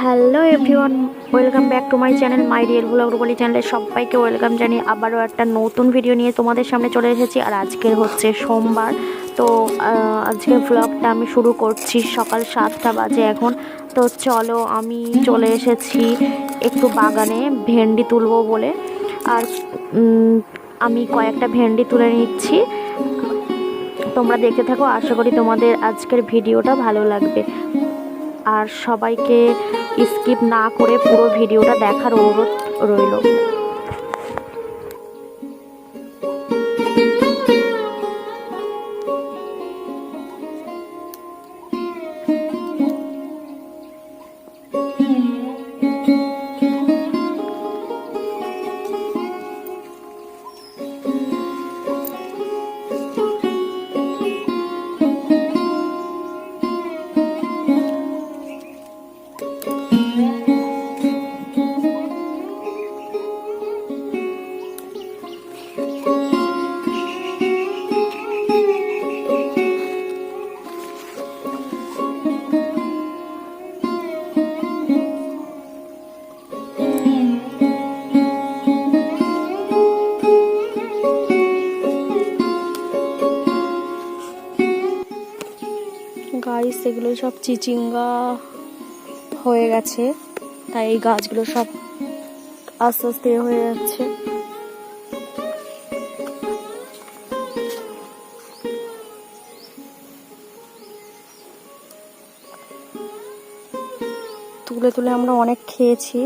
Hello everyone welcome back to my channel my real blog বলি চ্যানেলে সবাইকে welcome জানিয়ে আবারও একটা নতুন ভিডিও নিয়ে তোমাদের সামনে চলে এসেছি। আর আজকের হচ্ছে সোমবার তো আহ, আজকের ব্লগটা আমি শুরু করছি সকাল সাতটা বাজে এখন। তো চলো আমি চলে এসেছি একটু বাগানে ভেন্ডি তুলবো বলে। আর আমি কয়েকটা ভেন্ডি তুলে নিচ্ছি। তোমরা দেখতে থাকো আশা করি তোমাদের আজকের ভিডিওটা ভালো লাগবে। আর সবাইকে স্কিপ না করে পুরো ভিডিওটা দেখার অনুরোধ রইল। গাইস এগুলো সব চিচিঙ্গা হয়ে গেছে। তাই এই গাছগুলো সব আস্তে আস্তে হয়ে যাচ্ছে। তুলে তুলে আমরা অনেক খেয়েছি।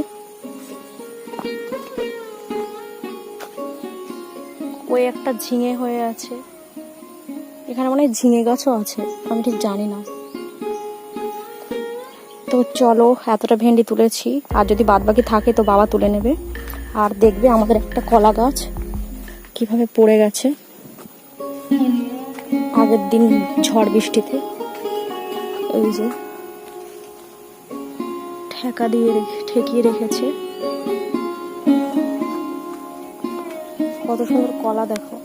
ওই একটা ঝিঙে হয়ে আছে। এখানে মানে ঝিঙে গাছও আছে, আমি ঠিক জানি না। তো চলো, এতটা ভেন্ডি তুলেছি, আর যদি বাদ বাকি থাকে তো বাবা তুলে নেবে। আর দেখবে আমাদের একটা কলা গাছ, কীভাবে পড়ে গেছে। আগের দিন ঝড় বৃষ্টিতে, এই যে, ঠেকা দিয়ে ঠেকিয়ে রেখেছে। কত সুন্দর কলা দেখো।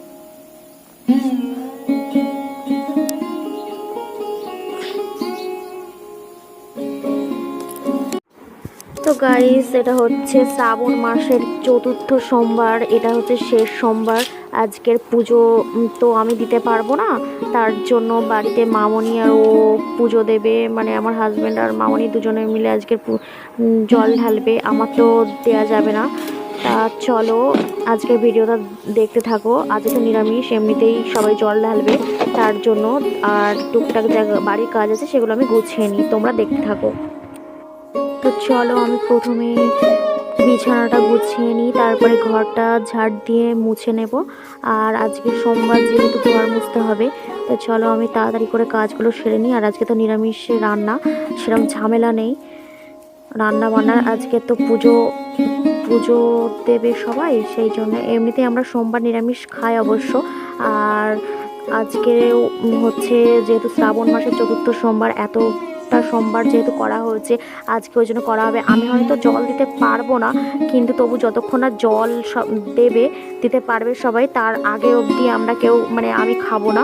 তো গাইস এটা হচ্ছে শ্রাবণ মাসের চতুর্থ সোমবার, এটা হচ্ছে শেষ সোমবার। আজকের পুজো তো আমি দিতে পারব না, তার জন্য বাড়িতে মামনি আর ও পুজো দেবে। মানে আমার হাজব্যান্ড আর মামনি দুজনে মিলে আজকের জল ঢালবে, আমার তো দেয়া যাবে না। তা চলো, আজকের ভিডিওটা দেখতে থাকো। আজকে তো নিরামিষ, এমনিতেই সবাই জল ঢালবে, তার জন্য। আর টুকটাক যা বাড়ির কাজ আছে, সেগুলো আমি গুছিয়ে নিই, তোমরা দেখতে থাকো। চলো, আমি প্রথমে বিছানাটা গুছিয়ে নিই, তারপরে ঘরটা ঝাড় দিয়ে মুছে নেব। আর আজকে সোমবার যেহেতু ঘর মুছতে হবে, তো চলো আমি তাড়াতাড়ি করে কাজগুলো সেরে নিই। আর আজকে তো নিরামিষ রান্না, সেরকম ঝামেলা নেই। রান্না বান্নার আজকে তো পুজো পুজো দেবে সবাই, সেই জন্য এমনিতেই আমরা সোমবার নিরামিষ খাই অবশ্য। আর আজকে হচ্ছে, যেহেতু শ্রাবণ মাসের চতুর্থ সোমবার এতটা সোমবার যেহেতু করা হয়েছে, আজকে ওই জন্য করা হবে। আমি হয়তো জল দিতে পারব না, কিন্তু তবু যতক্ষণ না জল দেবে, দিতে পারবে সবাই, তার আগে অবধি আমরা কেউ মানে আমি খাব না।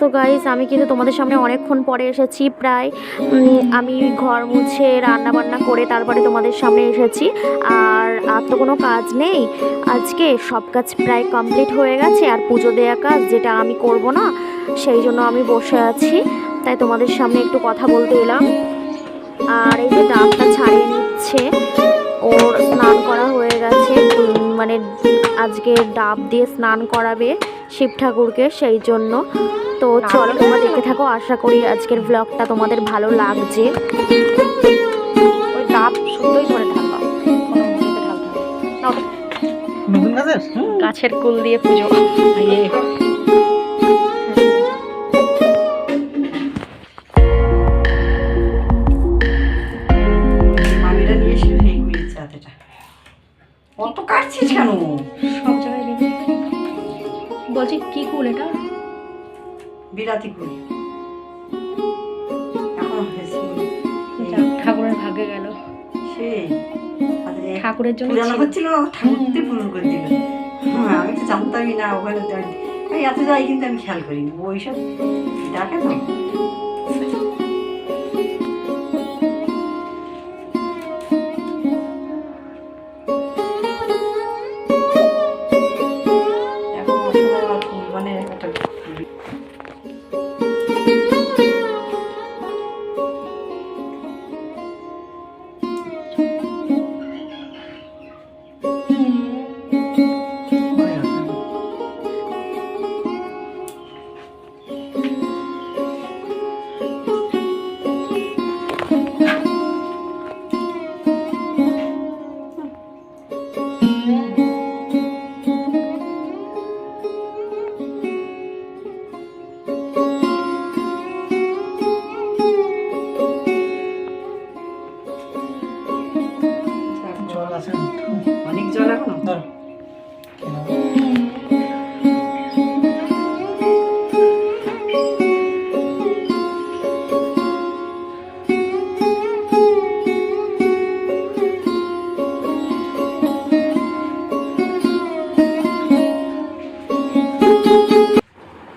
তো গাইজ আমি কিন্তু তোমাদের সামনে অনেকক্ষণ পরে এসেছি, প্রায় আমি ঘর মুছে রান্না বান্না করে তারপরে তোমাদের সামনে এসেছি। আর আর তো কোনো কাজ নেই। আজকে সব কাজ প্রায় কমপ্লিট হয়ে গেছে, আর পুজো দেওয়া কাজ যেটা আমি করব না, সেই জন্য আমি বসে আছি। তাই তোমাদের সামনে একটু কথা বলতে এলাম। আর এই যে ডাবটা ছাড়িয়ে নিচ্ছে, ওর স্নান করা হয়ে গেছে। মানে আজকে ডাব দিয়ে স্নান করাবে শিব ঠাকুরকে, সেই জন্য। তো চলো তোমরা দেখতে থাকো আশা করি আজকের ব্লগটা তোমাদের ভালো লাগছে। ওই ডাব শুদ্ধই করে ঢাকা। গাছের? কুল দিয়ে পুজো। বিরাতি করি। এখন হয়েছে। ঠাকুরের ভাগে গেল। সেই ঠাকুরের জন্য হচ্ছিল ঠাকুরতে পূরণ করে দিল। হ্যাঁ আমি তো জানতামই না ওখানে আমি- এত যাই কিন্তু আমি খেয়াল করিনি। ওইসব ডাকে তো भनेको जग्गा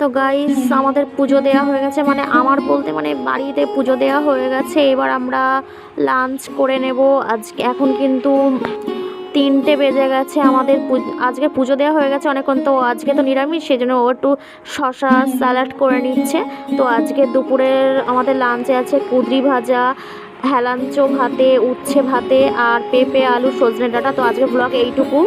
তো গাইস আমাদের পুজো দেওয়া হয়ে গেছে। মানে আমার বলতে মানে বাড়িতে পুজো দেওয়া হয়ে গেছে। এবার আমরা লাঞ্চ করে নেব। আজকে এখন কিন্তু তিনটে বেজে গেছে আমাদের আজকে পুজো দেওয়া হয়ে গেছে অনেকক্ষণ। তো আজকে তো নিরামিষ, সেই জন্য ও একটু শশা স্যালাড করে নিচ্ছে। তো আজকে দুপুরের আমাদের লাঞ্চে আছে কুদরি ভাজা হেলাঞ্চো ভাতে, উচ্ছে ভাতে আর পেঁপে, আলু, সজনে ডাঁটা। তো আজকে ব্লগ এইটুকু।